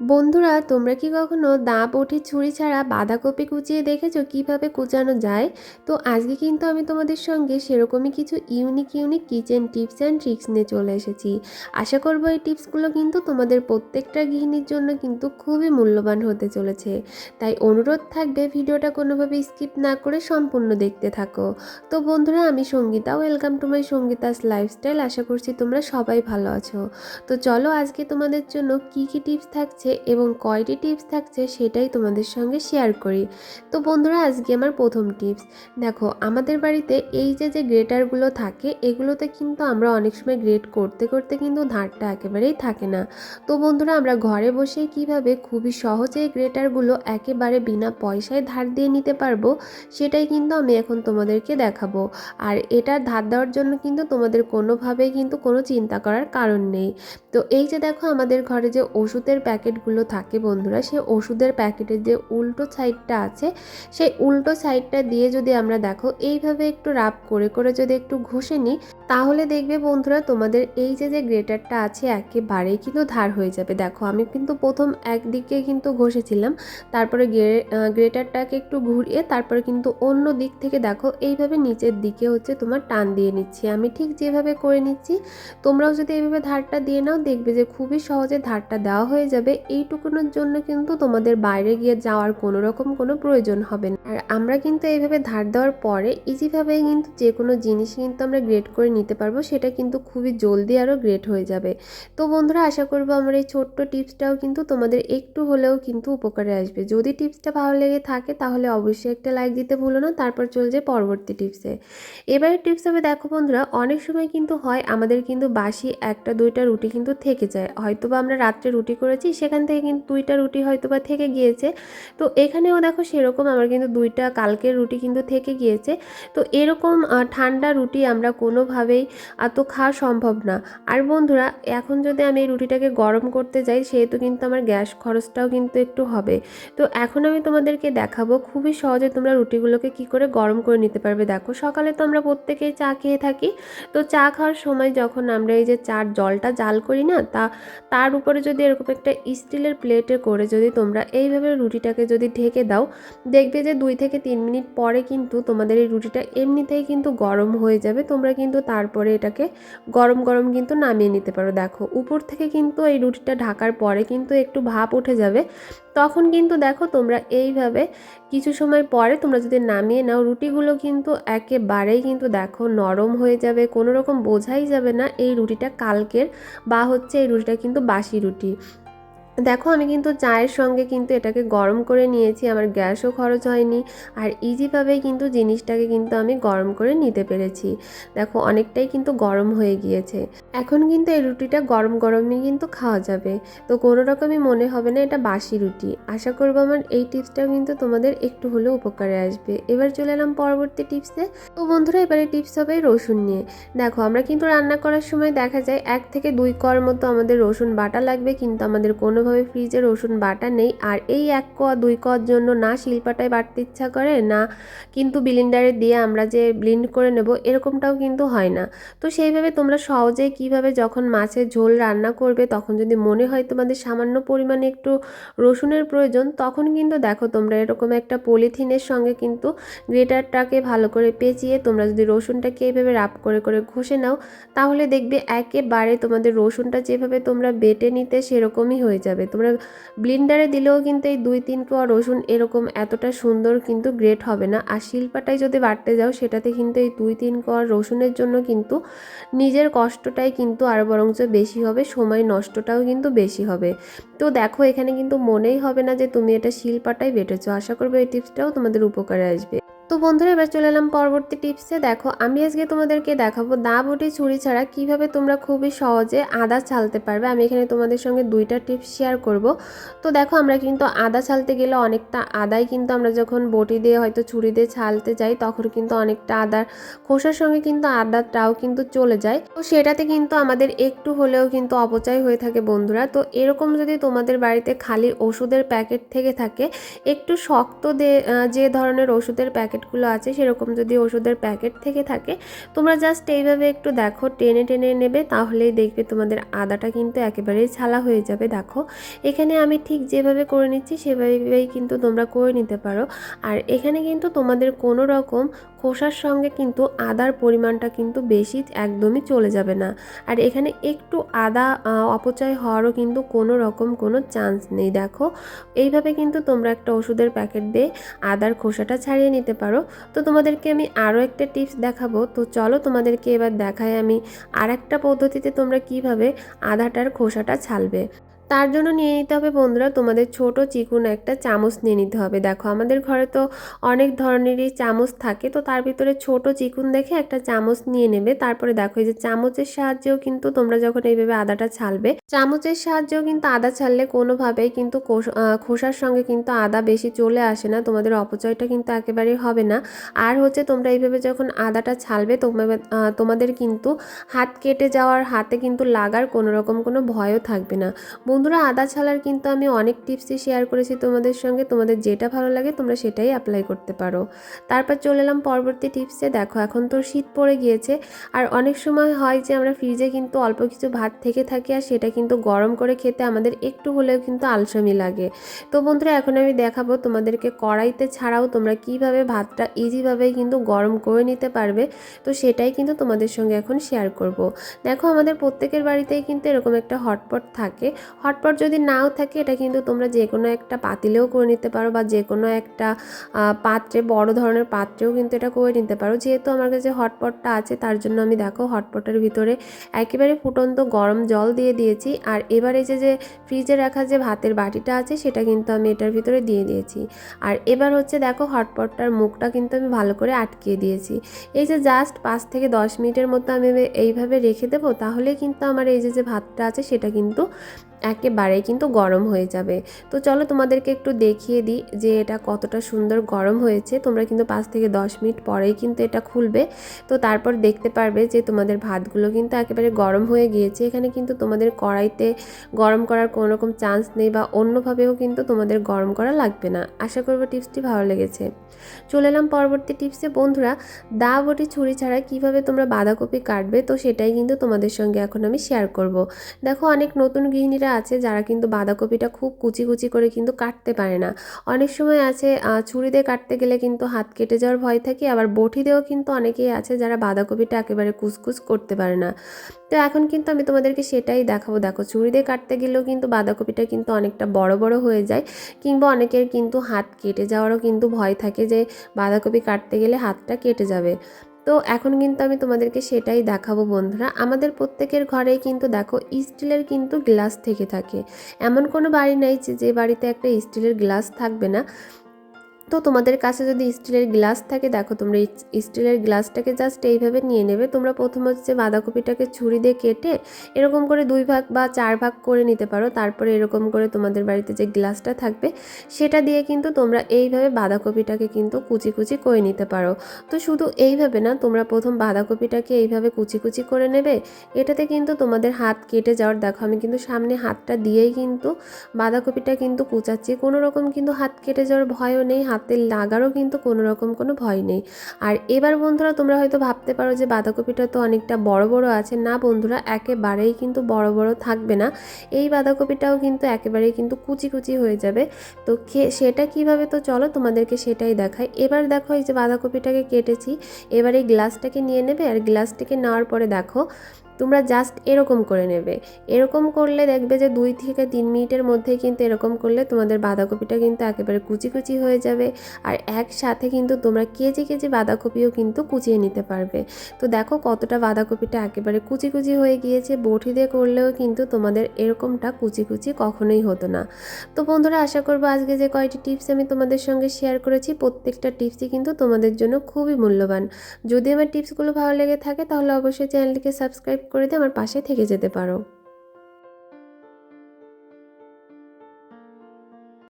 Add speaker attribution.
Speaker 1: বন্ধুরা, তোমরা কি কখনো দা বটি ছুরি ছাড়া বাঁধাকপি কুচিয়ে দেখেছ? কীভাবে কুচানো যায়? তো আজকে কিন্তু আমি তোমাদের সঙ্গে সেরকমই কিছু unique unique kitchen tips and tricks নিয়ে চলে এসেছি। আশা করব এই টিপসগুলো কিন্তু তোমাদের প্রত্যেকটা গৃহিণীর জন্য কিন্তু খুবই মূল্যবান হতে চলেছে। তাই অনুরোধ থাকবে ভিডিওটা কোনোভাবে স্কিপ না করে সম্পূর্ণ দেখতে থাকো। তো বন্ধুরা, আমি Sangeeta welcome to my Sangeeta's lifestyle আশা করছি তোমরা সবাই ভালো আছো। তো চলো আজকে তোমাদের জন্য কি কি টিপস থাকছে এবং কয়টি টিপস থাকছে সেটাই তোমাদের সঙ্গে শেয়ার করি। তো বন্ধুরা, আজকে আমার প্রথম টিপস। দেখো, আমাদের বাড়িতে এই যে যে গ্রেটারগুলো থাকে, এগুলোতে কিন্তু আমরা অনেক সময় গ্রেট করতে করতে কিন্তু ধারটা একেবারেই থাকে না। তো বন্ধুরা, আমরা ঘরে বসেই কীভাবে খুবই সহজে গ্রেটারগুলো একেবারে বিনা পয়সায় ধার দিয়ে নিতে পারব, সেটাই কিন্তু আমি এখন তোমাদেরকে দেখাবো। আর এটা ধার দেওয়ার জন্য কিন্তু তোমাদের কোনোভাবেই কিন্তু কোনো চিন্তা করার কারণ নেই। তো এই যে, দেখো, আমাদের ঘরে যে ওষুধের প্যাকেটগুলো থাকে বন্ধুরা, সেই ওষুধের প্যাকেটের যে উল্টো সাইডটা আছে, সেই উল্টো সাইডটা দিয়ে যদি আমরা দেখো, এইভাবে একটু রাব করে করে যদি একটু ঘষে নিই, তাহলে দেখবে বন্ধুরা তোমাদের এই যে যে গ্রেটারটা আছে, একেবারেই কিন্তু ধার হয়ে যাবে। দেখো, আমি কিন্তু প্রথম একদিকে কিন্তু ঘষেছিলাম, তারপরে গ্রেটারটাকে একটু ঘুরিয়ে, তারপরে কিন্তু অন্য দিক থেকে দেখো, এইভাবে নিচের দিকে হচ্ছে তোমার টান দিয়ে নিচ্ছি। আমি ঠিক যেভাবে করে নিচ্ছি, তোমরাও যদি এইভাবে ধারটা দিয়ে নাও, দেখবে যে খুবই সহজে ধারটা দেওয়া হয়ে যাবে। এইটুকুনোর জন্য কিন্তু তোমাদের বাইরে গিয়ে যাওয়ার কোনো রকম কোনো প্রয়োজন হবে না। আর আমরা কিন্তু এইভাবে ধার দেওয়ার পরে ইজিভাবে কিন্তু যে কোনো জিনিস কিন্তু আমরা গ্রেড করে নিতে পারব, সেটা কিন্তু খুবই জলদি আরও গ্রেড হয়ে যাবে। তো বন্ধুরা, আশা করব আমার এই ছোট্ট টিপসটাও কিন্তু তোমাদের একটু হলেও কিন্তু উপকারে আসবে। যদি টিপসটা ভালো লেগে থাকে, তাহলে অবশ্যই একটা লাইক দিতে ভুলো না। তারপর চলে যায় পরবর্তী টিপসে। এবারে টিপস হবে দেখো বন্ধুরা, অনেক সময় কিন্তু হয় আমাদের কিন্তু বাসি একটা দুইটা রুটি কিন্তু থেকে যায়। হয়তো বা আমরা রাত্রে রুটি করেছি, সেখান থেকে কিন্তু দুইটা রুটি হয়তো বা থেকে গিয়েছে। তো এখানেও দেখো সেরকম আমার কিন্তু দুইটা কালকের রুটি কিন্তু থেকে গিয়েছে। তো এরকম ঠান্ডা রুটি আমরা কোনোভাবেই এত খাওয়া সম্ভব না। আর বন্ধুরা, এখন যদি আমি এই রুটিটাকে গরম করতে যাই, সেহেতু কিন্তু আমার গ্যাস খরচটাও কিন্তু একটু হবে। তো এখন আমি তোমাদেরকে দেখাবো খুবই সহজে তোমরা রুটিগুলোকে কি করে গরম করে নিতে পারবে। দেখো, সকালে তো আমরা প্রত্যেকেই চা খেয়ে থাকি। তো চা খাওয়ার সময় যখন আমরা এই যে চার জলটা জাল করি না, তা, তার উপরে যদি এরকম একটা স্টিলের প্লেটে করে যদি তোমরা এইভাবে রুটিটাকে যদি ঢেকে দাও, দেখবে যে দুই থেকে তিন মিনিট পরে কিন্তু তোমাদের এই রুটিটা এমনিতেই কিন্তু গরম হয়ে যাবে। তোমরা কিন্তু তারপরে এটাকে গরম গরম কিন্তু নামিয়ে নিতে পারো। দেখো, উপর থেকে কিন্তু এই রুটিটা ঢাকার পরে কিন্তু একটু ভাপ উঠে যাবে। তখন কিন্তু দেখো তোমরা এইভাবে কিছু সময় পরে তোমরা যদি নামিয়ে নাও, রুটিগুলো কিন্তু একেবারেই কিন্তু দেখো নরম হয়ে যাবে, কোনো রকম বোঝাই যাবে না এই রুটিটা কালকের বা হচ্ছে এই রুটিটা কিন্তু বাসি রুটি। দেখো, আমি কিন্তু চায়ের সঙ্গে কিন্তু এটাকে গরম করে নিয়েছি, আমার গ্যাসও খরচ হয়নি, আর ইজিভাবেই কিন্তু জিনিসটাকে কিন্তু আমি গরম করে নিতে পেরেছি। দেখো, অনেকটাই কিন্তু গরম হয়ে গিয়েছে। এখন কিন্তু এই রুটিটা গরম গরমই কিন্তু খাওয়া যাবে। তো কোনো রকমই মনে হবে না, এটা বাসি রুটি। আশা করব আমার এই টিপসটাও কিন্তু তোমাদের একটু হলেও উপকারে আসবে। এবার চলে এলাম পরবর্তী টিপসে। তো বন্ধুরা, এবারে টিপস হবে রসুন নিয়ে। দেখো, আমরা কিন্তু রান্না করার সময় দেখা যায় এক থেকে দুই কর মতো আমাদের রসুন বাটা লাগবে, কিন্তু আমাদের কোনোভাবে ফ্রিজে রসুন বাটা নেই। আর এই এক কোয়া, দুই কোয়ার জন্য না শিলপাটায় বাটতে ইচ্ছা করে, না কিন্তু বিলিন্ডারে দিয়ে আমরা যে ব্লিন্ড করে নেব, এরকমটাও কিন্তু হয় না। তো সেইভাবে তোমরা সহজে কীভাবে যখন মাছের ঝোল রান্না করবে, তখন যদি মনে হয় তোমাদের সামান্য পরিমাণে একটু রসুনের প্রয়োজন, তখন কিন্তু দেখো তোমরা এরকম একটা পলিথিনের সঙ্গে কিন্তু গ্রেটারটাকে ভালো করে পেঁচিয়ে তোমরা যদি রসুনটাকে এইভাবে রাপ করে করে ঘষে নাও, তাহলে দেখবে একেবারে তোমাদের রসুনটা যেভাবে তোমরা বেটে নিতে সেরকমই হয়ে যাবে। তোমরা ব্লিন্ডারে দিলেও কিন্তু এই দুই তিন কোয়া রসুন এরকম এতটা সুন্দর কিন্তু গ্রেট হবে না। আর শিল্পাটাই যদি বাড়তে যাও, সেটাতে কিন্তু এই দুই তিন কোয়া রসুনের জন্য কিন্তু নিজের কষ্টটাই কিন্তু আরও বরঞ্চ বেশি হবে, সময় নষ্টটাও কিন্তু বেশি হবে। তো দেখো, এখানে কিন্তু মনেই হবে না যে তুমি এটা শিল্পাটাই বেটেছো। আশা করব এই টিপসটাও তোমাদের উপকারে আসবে। তো বন্ধুরা, এবার চলে এলাম পরবর্তী টিপসে। দেখো, আমি আজকে তোমাদেরকে দেখাবো দা বটি ছুরি ছাড়া কীভাবে তোমরা খুবই সহজে আদা ছালতে পারবে। আমি এখানে তোমাদের সঙ্গে দুইটা টিপস শেয়ার করব। তো দেখো, আমরা কিন্তু আদা ছালতে গেলে অনেকটা আদাই কিন্তু আমরা যখন বটি দিয়ে হয়তো ছুরি দিয়ে ছালতে যাই, তখন কিন্তু অনেকটা আদার খোসার সঙ্গে কিন্তু আদাটাও কিন্তু চলে যায়। তো সেটাতে কিন্তু আমাদের একটু হলেও কিন্তু অপচয় হয়ে থাকে বন্ধুরা। তো এরকম যদি তোমাদের বাড়িতে খালি ওষুধের প্যাকেট থেকে থাকে, একটু শক্ত যে ধরনের ওষুধের প্যাকেট প্যাকেটগুলো আছে, সেরকম যদি ওষুধের প্যাকেট থেকে থাকে, তোমরা জাস্ট এইভাবে একটু দেখো, টেনে টেনে নেবে, তাহলেই দেখবে তোমাদের আদাটা কিন্তু একেবারেই ছালা হয়ে যাবে। দেখো, এখানে আমি ঠিক যেভাবে করে নিচ্ছি, সেভাবেই কিন্তু তোমরা করে নিতে পারো। আর এখানে কিন্তু তোমাদের কোনো রকম খোসার সঙ্গে কিন্তু আদার পরিমাণটা কিন্তু বেশি একদমই চলে যাবে না। আর এখানে একটু আদা অপচয় হওয়ারও কিন্তু কোনো রকম কোনো চান্স নেই। দেখো, এইভাবে কিন্তু তোমরা একটা ওষুধের প্যাকেট দিয়ে আদার খোসাটা ছাড়িয়ে নিতে পারো। তো তোমাদেরকে আমি আরও একটা টিপস দেখাবো। তো চলো তোমাদেরকে এবার দেখায় আমি আর একটা পদ্ধতিতে তোমরা কীভাবে আধাটার খোসাটা ছালবে তার জন্য নিয়ে নিতে হবে বন্ধুরা, তোমাদের ছোট চিকুন একটা চামচ নিয়ে নিতে হবে। দেখো, আমাদের ঘরে তো অনেক ধরনেরই চামচ থাকে, তো তার ভিতরে ছোট চিকুন দেখে একটা চামচ নিয়ে নেবে। তারপরে দেখো, এই যে চামচের সাহায্যেও কিন্তু তোমরা যখন এইভাবে আদাটা ছালবে চামচের সাহায্যেও কিন্তু আদা ছাড়লে কোনোভাবেই কিন্তু খোসার সঙ্গে কিন্তু আদা বেশি চলে আসে না, তোমাদের অপচয়টা কিন্তু একেবারেই হবে না। আর হচ্ছে তোমরা এইভাবে যখন আদাটা ছালবে তোমাদের কিন্তু হাত কেটে যাওয়ার হাতে কিন্তু লাগার কোনো রকম কোনো ভয়ও থাকবে না। বন্ধুরা, আদা ছালার কিন্তু আমি অনেক টিপসই শেয়ার করেছি তোমাদের সঙ্গে। তোমাদের যেটা ভালো লাগে, তোমরা সেটাই অ্যাপ্লাই করতে পারো। তারপর চলে এলাম পরবর্তী টিপসে। দেখো, এখন তো শীত পড়ে গিয়েছে। আর অনেক সময় হয় যে, আমরা ফ্রিজে কিন্তু অল্প কিছু ভাত থেকে থাকি আর সেটা কিন্তু গরম করে খেতে আমাদের একটু হলেও কিন্তু আলসামি লাগে। তো বন্ধুরা, এখন আমি দেখাবো তোমাদেরকে কড়াইতে ছাড়াও তোমরা কীভাবে ভাতটা ইজিভাবে কিন্তু গরম করে নিতে পারবে। তো সেটাই কিন্তু তোমাদের সঙ্গে এখন শেয়ার করব। দেখো, আমাদের প্রত্যেকের বাড়িতেই কিন্তু এরকম একটা হটপট থাকে। হটপট যদি নাও থাকে, এটা কিন্তু তোমরা যে কোনো একটা পাতিলেও করে নিতে পারো বা যে কোনো একটা পাত্রে, বড় ধরনের পাত্রেও কিন্তু এটা করে নিতে পারো। যেহেতু আমার কাছে হটপটটা আছে, তার জন্য আমি দেখো হটপটের ভিতরে একেবারে ফুটন্ত গরম জল দিয়ে দিয়েছি। আর এবার এই যে যে ফ্রিজে রাখা যে ভাতের বাটিটা আছে, সেটা কিন্তু আমি এটার ভিতরে দিয়ে দিয়েছি। আর এবার হচ্ছে দেখো হটপটটার মুখটা কিন্তু আমি ভালো করে আটকিয়ে দিয়েছি। এই যে জাস্ট পাঁচ থেকে দশ মিনিটের মতো আমি এইভাবে রেখে দেবো, তাহলে কিন্তু আমার এই যে যে ভাতটা আছে, সেটা কিন্তু একেবারেই কিন্তু গরম হয়ে যাবে। তো চলো তোমাদেরকে একটু দেখিয়ে দিই যে এটা কতটা সুন্দর গরম হয়েছে। তোমরা কিন্তু পাঁচ থেকে দশ মিনিট পরেই কিন্তু এটা খুলবে। তো তারপর দেখতে পারবে যে তোমাদের ভাতগুলো কিন্তু একেবারে গরম হয়ে গিয়েছে। এখানে কিন্তু তোমাদের কড়াইতে গরম করার কোনো রকম চান্স নেই বা অন্যভাবেও কিন্তু তোমাদের গরম করা লাগবে না। আশা করব টিপসটি ভালো লেগেছে। চলে এলাম পরবর্তী টিপসে। বন্ধুরা, দা বটি ছুরি ছাড়া কীভাবে তোমরা বাঁধাকপি কাটবে তো সেটাই কিন্তু তোমাদের সঙ্গে এখন আমি শেয়ার করব। দেখো অনেক নতুন গৃহিণীরা আছে যারা কিন্তু বাঁধাকপিটা খুব কুচি কুচি করে কিন্তু কাটতে পারে না। অনেক সময় আছে ছুরি দিয়ে কাটতে গেলে কিন্তু হাত কেটে যাওয়ার ভয় থাকে, আবার বটি দিয়েও কিন্তু অনেকেই আছে যারা বাঁধাকপিটা একেবারে কুচকুচ করতে পারে না। তো এখন কিন্তু আমি তোমাদেরকে সেটাই দেখাবো। দেখো, ছুরি দিয়ে কাটতে গেলেও কিন্তু বাঁধাকপিটা কিন্তু অনেকটা বড় বড় হয়ে যায়, কিংবা অনেকের কিন্তু হাত কেটে যাওয়ারও কিন্তু ভয় থাকে যে বাঁধাকপি কাটতে গেলে হাতটা কেটে যাবে। তো এখন কিন্তু আমি তোমাদেরকে সেটাই দেখাবো বন্ধুরা। আমাদের প্রত্যেকের ঘরেই কিন্তু দেখো স্টিলের কিন্তু গ্লাস থেকে থাকে। এমন কোনো বাড়ি নেই যে যে বাড়িতে একটা স্টিলের গ্লাস থাকবে না। তো তোমাদের কাছে যদি স্টিলের গ্লাস থাকে, দেখো তোমরা স্টিলের গ্লাসটাকে জাস্ট এইভাবে নিয়ে নেবে। তোমরা প্রথম হচ্ছে বাঁধাকপিটাকে ছুরি দিয়ে কেটে এরকম করে দুই ভাগ বা চার ভাগ করে নিতে পারো। তারপরে এরকম করে তোমাদের বাড়িতে যে গ্লাসটা থাকবে, সেটা দিয়ে কিন্তু তোমরা এইভাবে বাঁধাকপিটাকে কিন্তু কুচি কুচি করে নিতে পারো। তো শুধু এইভাবে না, তোমরা প্রথম বাঁধাকপিটাকে এইভাবে কুচি কুচি করে নেবে। এটাতে কিন্তু তোমাদের হাত কেটে যাওয়ার, দেখো আমি কিন্তু সামনে হাতটা দিয়েই কিন্তু বাঁধাকপিটা কিন্তু কুচাচ্ছি। কোনো রকম কিন্তু হাত কেটে যাওয়ার ভয়ও নেই, হাতে লাগারও কিন্তু কোনো রকম কোনো ভয় নেই। আর এবার বন্ধুরা তোমরা হয়তো ভাবতে পারো যে বাঁধাকপিটা তো অনেকটা বড় বড় আছে। না বন্ধুরা, একেবারেই কিন্তু বড় বড় থাকবে না। এই বাঁধাকপিটাও কিন্তু একেবারেই কিন্তু কুচি কুচি হয়ে যাবে। তো সেটা কীভাবে তো চলো তোমাদেরকে সেটাই দেখাই। এবার দেখো এই যে বাঁধাকপিটাকে কেটেছি। এবার এই গ্লাসটাকে নিয়ে নেবে। আর গ্লাসটাকে নেওয়ার পরে দেখো তোমরা জাস্ট এরকম করে নেবে। এরকম করলে দেখবে যে দুই থেকে তিন মিনিটের মধ্যে কিন্তু এরকম করলে তোমাদের বাঁধাকপিটা কিন্তু একেবারে কুচি কুচি হয়ে যাবে। আর একসাথে কিন্তু তোমরা কেজি কেজি বাঁধাকপিও কিন্তু কুচিয়ে নিতে পারবে। তো দেখো কতটা বাঁধাকপিটা একেবারে কুচি কুচি হয়ে গিয়েছে বটি দিয়ে করলেও কিন্তু তোমাদের এরকমটা কুচি কুচি কখনোই হতো না। তো বন্ধুরা, আশা করব আজকে যে কয়টি টিপস আমি তোমাদের সঙ্গে শেয়ার করেছি, প্রত্যেকটা টিপসই কিন্তু তোমাদের জন্য খুবই মূল্যবান। যদি আমার টিপসগুলো ভালো লেগে থাকে, তাহলে অবশ্যই চ্যানেলটিকে সাবস্ক্রাইব করে দিয়ে আমার পাশে থেকে যেতে পারো।